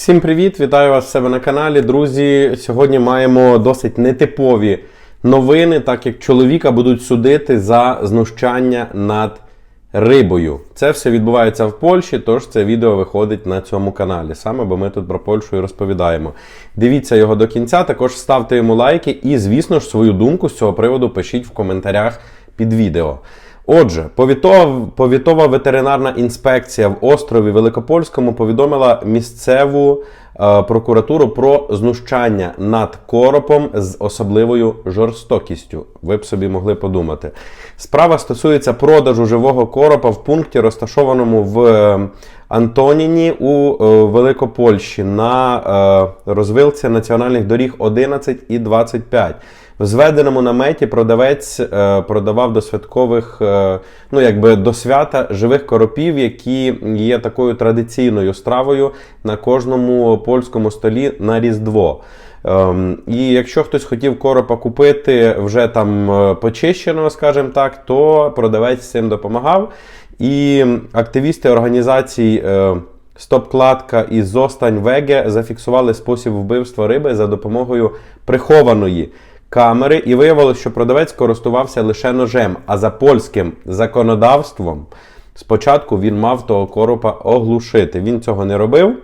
Всім привіт! Вітаю вас в себе на каналі. Друзі, сьогодні маємо досить нетипові новини, так як чоловіка будуть судити за знущання над рибою. Це все відбувається в Польщі, тож це відео виходить на цьому каналі. Саме бо ми тут про Польщу і розповідаємо. Дивіться його до кінця, також ставте йому лайки і, звісно ж, свою думку з цього приводу пишіть в коментарях під відео. Отже, повітова, повітова ветеринарна інспекція в острові Великопольському повідомила місцеву прокуратуру про знущання над коропом з особливою жорстокістю. Ви б собі могли подумати. Справа стосується продажу живого коропа в пункті, розташованому в е, Антоніні у е, Великопольщі на е, розвилці національних доріг 11 і 25. В зведеному наметі продавець е, продавав до святкових, е, ну якби до свята живих коропів, які є такою традиційною стравою на кожному польському столі на Різдво. Ем, і якщо хтось хотів коропа купити вже там е, почищеного, скажімо так, то продавець цим допомагав. І активісти організацій. е, Стоп-кладка і Зостань Веге зафіксували спосіб вбивства риби за допомогою прихованої камери, і виявилося, що продавець користувався лише ножем. А за польським законодавством спочатку він мав того коропа оглушити. Він цього не робив.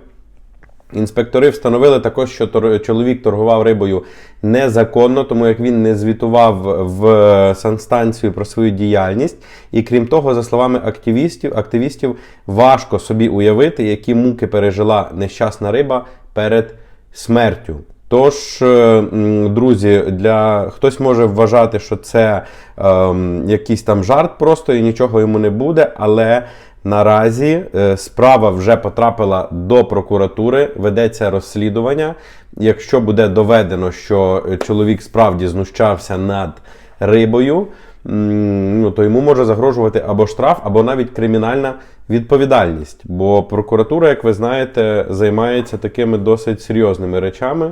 Інспектори встановили також, що чоловік торгував рибою незаконно, тому як він не звітував в санстанцію про свою діяльність. І крім того, за словами активістів, активістів, важко собі уявити, які муки пережила нещасна риба перед смертю. Тож, е, друзі, для хтось може вважати, що це ем, якийсь там жарт просто і нічого йому не буде, але Наразі е, справа вже потрапила до прокуратури, ведеться розслідування. Якщо буде доведено, що е, чоловік справді знущався над рибою, ну, то йому може загрожувати або штраф, або навіть кримінальна відповідальність. Бо прокуратура, як ви знаєте, займається такими досить серйозними речами.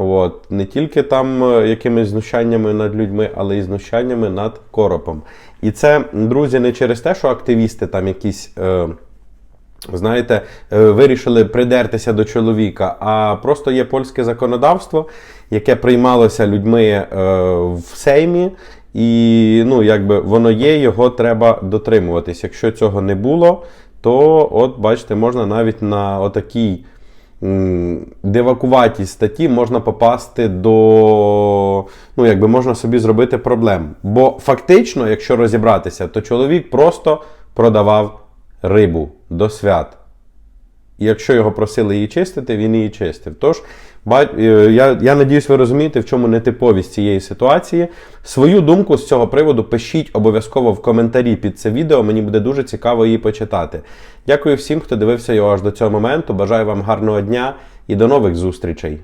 От, не тільки там е, якимись знущаннями над людьми, але й знущаннями над коропом. І це, друзі, не через те, що активісти там якісь. Е, Знаєте, е, вирішили придертися до чоловіка, а просто є польське законодавство, яке приймалося людьми е, в Сеймі, і ну, якби воно є, його треба дотримуватись. Якщо цього не було, то от бачите, можна навіть на отакій м, статті можна попасти до. Ну, якби можна собі зробити проблем. Бо фактично, якщо розібратися, то чоловік просто продавав рибу до свят. Якщо його просили її чистити, він її чистив. Тож, е, я, я надіюсь, ви розумієте, в чому нетиповість цієї ситуації. Свою думку з цього приводу пишіть обов'язково в коментарі під це відео. Мені буде дуже цікаво її почитати. Дякую всім, хто дивився його аж до цього моменту. Бажаю вам гарного дня і до нових зустрічей!